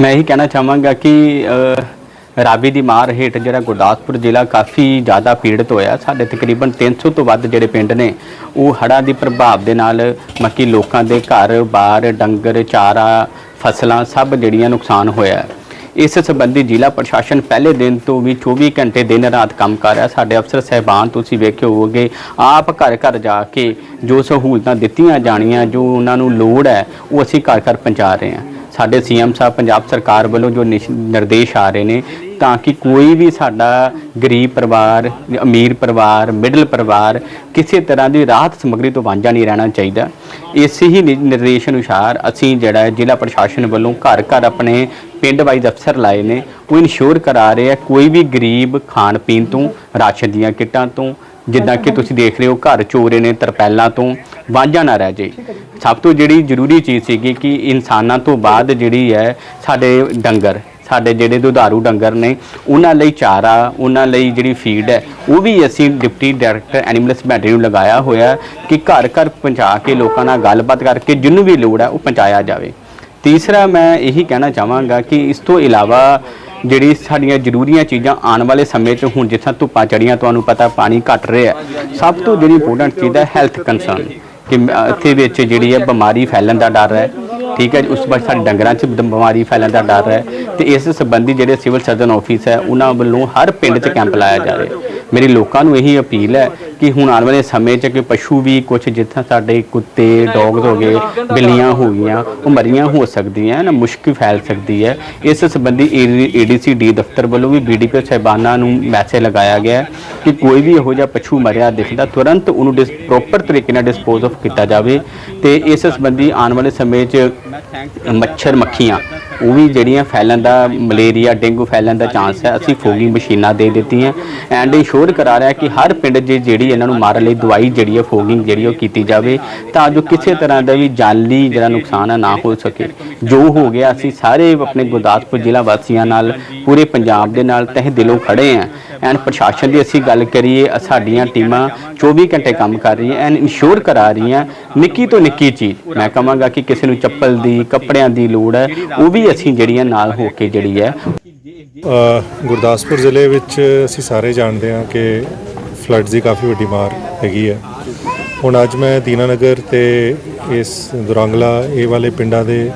ਮੈਂ ਇਹੀ ਕਹਿਣਾ ਚਾਹਾਂਗਾ ਕਿ ਅ, ਰਾਬੀ ਦੀ ਮਾਰ ਹੇਠ ਜਿਹੜਾ ਗੁਰਦਾਸਪੁਰ ਜ਼ਿਲ੍ਹਾ ਕਾਫੀ ਜ਼ਿਆਦਾ ਪੀੜਤ ਹੋਇਆ। ਸਾਡੇ ਤਕਰੀਬਨ 300 ਤੋਂ ਵੱਧ ਜਿਹੜੇ ਪਿੰਡ ਨੇ ਉਹ ਹੜ੍ਹਾਂ ਦੀ ਪ੍ਰਭਾਵ ਦੇ ਨਾਲ ਮੱਕੀ ਲੋਕਾਂ ਦੇ ਘਰ ਬਾਰ ਡੰਗਰ ਚਾਰਾ ਫਸਲਾਂ ਸਭ ਜਿਹੜੀਆਂ ਨੁਕਸਾਨ ਹੋਇਆ। ਇਸ ਸੰਬੰਧੀ ਜ਼ਿਲ੍ਹਾ ਪ੍ਰਸ਼ਾਸਨ ਪਹਿਲੇ ਦਿਨ ਤੋਂ ਵੀ 24 ਘੰਟੇ ਦਿਨ ਰਾਤ ਕੰਮ ਕਰ ਰਿਹਾ। ਸਾਡੇ ਅਫਸਰ ਸਹਿਬਾਨ ਤੁਸੀਂ ਵੇਖਿਓ ਹੋਵੋਗੇ ਆਪ ਘਰ ਘਰ ਜਾ ਕੇ ਜੋ ਸਹੂਲਤਾਂ ਦਿੱਤੀਆਂ ਜਾਣੀਆਂ ਜੋ ਉਹਨਾਂ ਨੂੰ ਲੋੜ ਹੈ ਉਹ ਅਸੀਂ ਘਰ ਘਰ ਪਹੁੰਚਾ ਰਹੇ ਹਾਂ। ਸਾਡੇ ਸੀਐਮ ਸਾਹਿਬ ਪੰਜਾਬ ਸਰਕਾਰ ਵੱਲੋਂ ਜੋ ਨਿਸ਼- ਨਿਰਦੇਸ਼ ਆ ਰਹੇ ਨੇ ਤਾਂ ਕਿ ਕੋਈ ਵੀ ਸਾਡਾ ਗਰੀਬ ਪਰਿਵਾਰ, ਅਮੀਰ ਪਰਿਵਾਰ, ਮਿਡਲ ਪਰਿਵਾਰ ਕਿਸੇ ਤਰ੍ਹਾਂ ਦੀ ਰਾਹਤ ਸਮੱਗਰੀ ਤੋਂ ਵਾਂਝਾ ਨਹੀਂ ਰਹਿਣਾ ਚਾਹੀਦਾ। ਇਸੇ ਹੀ ਨਿ- ਨਿਰਦੇਸ਼ ਅਨੁਸਾਰ ਅਸੀਂ ਜਿਹੜਾ ਜ਼ਿਲ੍ਹਾ ਪ੍ਰਸ਼ਾਸਨ ਵੱਲੋਂ ਘਰ ਘਰ ਆਪਣੇ ਪਿੰਡ ਵਾਈਜ਼ ਅਫਸਰ ਲਾਏ ਨੇ, ਉਹ ਇਨਸ਼ੋਰ ਕਰਾ ਰਹੇ ਆ ਕੋਈ ਵੀ ਗਰੀਬ ਖਾਣ ਪੀਣ ਤੋਂ, ਰਾਸ਼ਨ ਦੀਆਂ ਕਿੱਟਾਂ ਤੋਂ, ਜਿੱਦਾਂ ਕਿ ਤੁਸੀਂ ਦੇਖ ਰਹੇ ਹੋ ਘਰ ਚੋਰੇ ਨੇ ਤਰਪੈਲਾਂ ਤੋਂ। ਵਾਂਝਾ ਨਾ ਰਹਿ ਜੇ। ਸਭ ਤੋਂ ਜਿਹੜੀ ਜ਼ਰੂਰੀ ਚੀਜ਼ ਸੀਗੀ ਕਿ ਇਨਸਾਨਾਂ ਤੋਂ ਬਾਅਦ ਜਿਹੜੀ ਹੈ ਸਾਡੇ ਡੰਗਰ ਸਾਡੇ ਜਿਹੜੇ ਦੁਧਾਰੂ ਡੰਗਰ ਨੇ ਉਹਨਾਂ ਲਈ ਚਾਰਾ ਉਹਨਾਂ ਲਈ ਜਿਹੜੀ ਫੀਡ ਹੈ ਉਹ ਵੀ ਅਸੀਂ ਡਿਪਟੀ ਡਾਇਰੈਕਟਰ ਐਨੀਮਲ ਹਸਬੈਂਡਰੀ ਨੂੰ ਲਗਾਇਆ ਹੋਇਆ ਕਿ ਘਰ ਘਰ ਪਹੁੰਚਾ ਕੇ ਲੋਕਾਂ ਨਾਲ ਗੱਲਬਾਤ ਕਰਕੇ ਜਿਹਨੂੰ ਵੀ ਲੋੜ ਹੈ ਉਹ ਪਹੁੰਚਾਇਆ ਜਾਵੇ। ਤੀਸਰਾ ਮੈਂ ਇਹੀ ਕਹਿਣਾ ਚਾਹਾਂਗਾ ਕਿ ਇਸ ਤੋਂ ਇਲਾਵਾ ਜਿਹੜੀ ਸਾਡੀਆਂ ਜ਼ਰੂਰੀਆਂ ਚੀਜ਼ਾਂ ਆਉਣ ਵਾਲੇ ਸਮੇਂ 'ਚ ਹੁਣ ਜਿੱਥਾਂ ਧੁੱਪਾਂ ਚੜੀਆਂ ਤੁਹਾਨੂੰ ਪਤਾ ਪਾਣੀ ਘਟ ਰਿਹਾ ਸਭ ਤੋਂ ਜਿਹੜੀ ਇੰਪੋਰਟੈਂਟ ਚੀਜ਼ ਹੈ ਹੈਲਥ ਕੰਸਰਨ ਕਿ ਇੱਥੇ ਵਿੱਚ ਜਿਹੜੀ ਹੈ ਬਿਮਾਰੀ ਫੈਲਣ ਦਾ ਡਰ ਹੈ, ਠੀਕ ਹੈ ਉਸ ਤੋਂ ਬਾਅਦ ਸਾਡੇ ਡੰਗਰਾਂ 'ਚ ਬਿਮਾਰੀ ਫੈਲਣ ਦਾ ਡਰ ਹੈ ਤੇ ਇਸ ਸੰਬੰਧੀ ਜਿਹੜੇ ਸਿਵਲ ਸਰਜਨ ਆਫਿਸ ਹੈ, ਉਹਨਾਂ ਵੱਲੋਂ ਹਰ ਪਿੰਡ 'ਚ ਕੈਂਪ ਲਾਇਆ ਜਾ ਰਿਹਾ ਮੇਰੀ ਲੋਕਾਂ ਨੂੰ ਇਹੀ ਅਪੀਲ ਹੈ ਕਿ ਹੁਣ ਆਉਣ ਵਾਲੇ ਸਮੇਂ 'ਚ ਕਿ ਪਸ਼ੂ ਵੀ ਕੁਝ ਜਿੱਥਾਂ ਸਾਡੇ ਕੁੱਤੇ ਡੌਗਸ ਹੋ ਗਏ ਬਿੱਲੀਆਂ ਹੋ ਗਈਆਂ ਉਹ ਮਰੀਆਂ ਹੋ ਸਕਦੀਆਂ ਨਾ ਮੁਸ਼ਕਿਲ ਫੈਲ ਸਕਦੀ ਹੈ। ਇਸ ਸੰਬੰਧੀ ਏਡੀਸੀ ਡੀ ਦਫ਼ਤਰ ਵੱਲੋਂ ਵੀ ਬੀਡੀਪੀ ਸਾਹਿਬਾਨਾਂ ਨੂੰ ਮੈਸੇਜ ਲਗਾਇਆ ਗਿਆ ਹੈ ਕਿ ਕੋਈ ਵੀ ਇਹੋ ਜਿਹਾ ਪਸ਼ੂ ਮਰਿਆ ਦਿਖਦਾ ਤੁਰੰਤ ਉਹਨੂੰ ਡਿਸ ਪ੍ਰੋਪਰ ਤਰੀਕੇ ਨਾਲ ਡਿਸਪੋਜ਼ ਆਫ ਕੀਤਾ ਜਾਵੇ ਤੇ ਇਸ ਸੰਬੰਧੀ ਆਉਣ ਵਾਲੇ ਸਮੇਂ 'ਚ ਮੱਛਰ ਮੱਖੀਆਂ ਉਹ ਵੀ ਜਿਹੜੀਆਂ ਫੈਲਣ ਦਾ ਮਲੇਰੀਆ ਡੇਂਗੂ ਫੈਲਣ ਦਾ ਚਾਂਸ ਹੈ ਅਸੀਂ ਫੋਗਿੰਗ ਮਸ਼ੀਨਾਂ ਦੇ ਦਿੱਤੀਆਂ। ਐਂਡ ਇੰਸ਼ੋਰ ਕਰਾ ਰਿਹਾ ਕਿ ਹਰ ਪਿੰਡ 'ਚ ਜਿਹੜੀ ਇਹਨਾਂ ਨੂੰ ਮਾਰਨ ਲਈ ਦਵਾਈ ਜਿਹੜੀ ਹੈ ਫੋਗਿੰਗ ਜਿਹੜੀ ਉਹ ਕੀਤੀ ਜਾਵੇ ਤਾਂ ਜੋ ਕਿਸੇ ਤਰ੍ਹਾਂ ਦਾ ਵੀ ਜਾਨੀ ਜਿਹੜਾ ਨੁਕਸਾਨ ਹੈ ਨਾ ਹੋ ਸਕੇ। ਜੋ ਹੋ ਗਿਆ, ਅਸੀਂ ਸਾਰੇ ਆਪਣੇ ਗੁਰਦਾਸਪੁਰ ਜ਼ਿਲ੍ਹਾ ਵਾਸੀਆਂ ਨਾਲ, ਪੂਰੇ ਪੰਜਾਬ ਦੇ ਨਾਲ ਤਹਿ ਦਿਲੋਂ ਖੜੇ ਹਾਂ ਐਂਡ ਪ੍ਰਸ਼ਾਸਨ ਦੀ ਅਸੀਂ ਗੱਲ ਕਰੀਏ ਸਾਡੀਆਂ ਟੀਮਾਂ 24 ਘੰਟੇ ਕੰਮ ਕਰ ਰਹੀਆਂ ਐਂਡ ਇੰਸ਼ੋਰ ਕਰਾ ਰਹੀਆਂ, ਨਿੱਕੀ ਤੋਂ ਨਿੱਕੀ ਚੀਜ਼। ਮੈਂ ਕਹਾਂਗਾ ਕਿ ਕਿਸੇ ਨੂੰ ਚੱਪਲ ਦੀ, ਕੱਪੜਿਆਂ ਦੀ ਲੋੜ ਹੈ ਉਹ ਵੀ ਅਸੀਂ ਜਿਹੜੀਆਂ ਨਾਲ ਹੋ ਕੇ ਜਿਹੜੀ ਹੈ ਗੁਰਦਾਸਪੁਰ ਜ਼ਿਲ੍ਹੇ ਵਿੱਚ ਅਸੀਂ ਸਾਰੇ ਜਾਣਦੇ ਹਾਂ ਕਿ ਫਲੱਡਸ ਦੀ ਕਾਫੀ ਵੱਡੀ ਮਾਰ ਹੈਗੀ ਹੈ। ਹੁਣ ਅੱਜ ਮੈਂ ਦੀਨਾਨਗਰ ਤੇ ਇਸ ਦੁਰੰਗਲਾ ਇਹ ਵਾਲੇ ਪਿੰਡਾਂ ਦੇ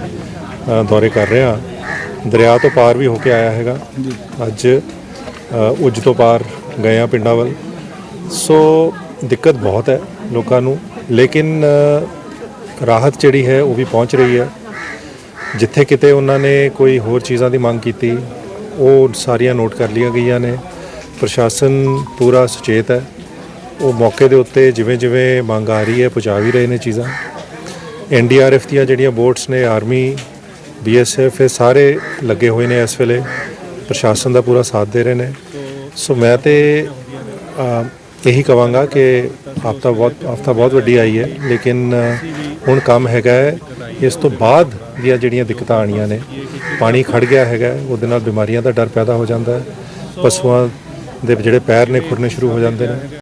ਦੌਰੇ ਕਰ ਰਿਹਾ। ਦਰਿਆ ਤੋਂ ਪਾਰ ਵੀ ਹੋ ਕੇ ਆਇਆ ਹੈਗਾ। ਅੱਜ ਉੱਜ ਤੋਂ ਪਾਰ ਗਏ ਆ ਪਿੰਡਾਂ ਵੱਲ। ਸੋ ਦਿੱਕਤ ਬਹੁਤ ਹੈ ਲੋਕਾਂ ਨੂੰ। ਲੇਕਿਨ ਰਾਹਤ ਜਿਹੜੀ ਹੈ ਉਹ ਵੀ ਪਹੁੰਚ ਰਹੀ ਹੈ। ਜਿੱਥੇ ਕਿਤੇ ਉਹਨਾਂ ਨੇ ਕੋਈ ਹੋਰ ਚੀਜ਼ਾਂ ਦੀ ਮੰਗ ਕੀਤੀ ਉਹ ਸਾਰੀਆਂ ਨੋਟ ਕਰ ਲਈਆਂ ਗਈਆਂ ਨੇ। ਪ੍ਰਸ਼ਾਸਨ ਪੂਰਾ ਸੁਚੇਤ ਹੈ। ਉਹ ਮੌਕੇ ਦੇ ਉੱਤੇ ਜਿਵੇਂ ਜਿਵੇਂ ਮੰਗ ਆ ਰਹੀ ਹੈ ਪਹੁੰਚਾ ਵੀ ਰਹੇ ਨੇ ਚੀਜ਼ਾਂ। ਐਨਡੀਆਰਐਫ ਦੀਆਂ ਜਿਹੜੀਆਂ ਬੋਟਸ ਨੇ ਆਰਮੀ ਬੀਐਸਐਫ ਇਹ ਸਾਰੇ ਲੱਗੇ ਹੋਏ ਨੇ ਇਸ ਵੇਲੇ। ਪ੍ਰਸ਼ਾਸਨ ਦਾ ਪੂਰਾ ਸਾਥ ਦੇ ਰਹੇ ਨੇ। ਸੋ ਮੈਂ ਤੇ ਇਹੀ ਕਵਾਂਗਾ ਕਿ ਆਫ਼ਤਾ ਬਹੁਤ ਆਫ਼ਤਾ ਬਹੁਤ ਵੱਡੀ ਆਈ ਹੈ, ਲੇਕਿਨ ਹੁਣ ਕੰਮ ਹੈਗਾ ਹੈ। ਇਸ ਤੋਂ ਬਾਅਦ ਦੀਆਂ ਜਿਹੜੀਆਂ ਦਿੱਕਤਾਂ ਆਣੀਆਂ ਨੇ, ਪਾਣੀ ਖੜ ਗਿਆ ਹੈਗਾ, ਉਹਦੇ ਨਾਲ ਬਿਮਾਰੀਆਂ ਦਾ ਡਰ ਪੈਦਾ ਹੋ ਜਾਂਦਾ ਹੈ। ਪਸ਼ੂਆਂ ਦੇ ਜਿਹੜੇ ਪੈਰ ਨੇ ਖੁਰਨੇ ਸ਼ੁਰੂ ਹੋ ਜਾਂਦੇ ਨੇ।